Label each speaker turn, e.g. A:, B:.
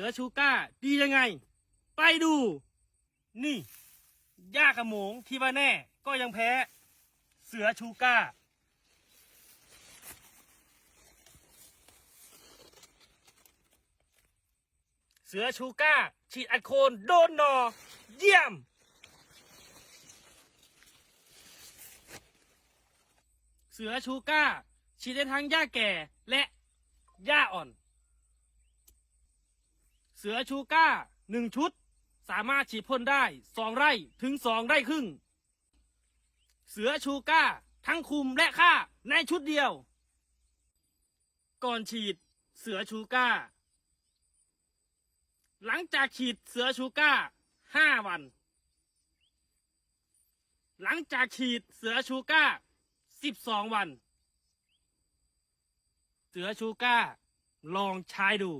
A: สือชูก้า ดียังไง ไปดู นี่ย่ากระหมงที่ว่าแน่ก็ยังแพ้ เสือชูก้า เสือชูก้า ฉีดอัดโคนโดนหนอ เยี่ยม เสือชูก้า ฉีดได้ทั้งหญ้าแก่และหญ้าอ่อน เสือชูก้าหนึ่งชุด สามารถฉีดพ่นได้สองไร่ถึงสองไร่ครึ่ง เสือชูก้าทั้งคุมและฆ่าในชุดเดียว ก่อนฉีดเสือชูก้า หลังจากฉีดเสือชูก้าห้าวัน หลังจากฉีดเสือชูก้าสิบสองวัน เสือชูก้า ลองใช้ดู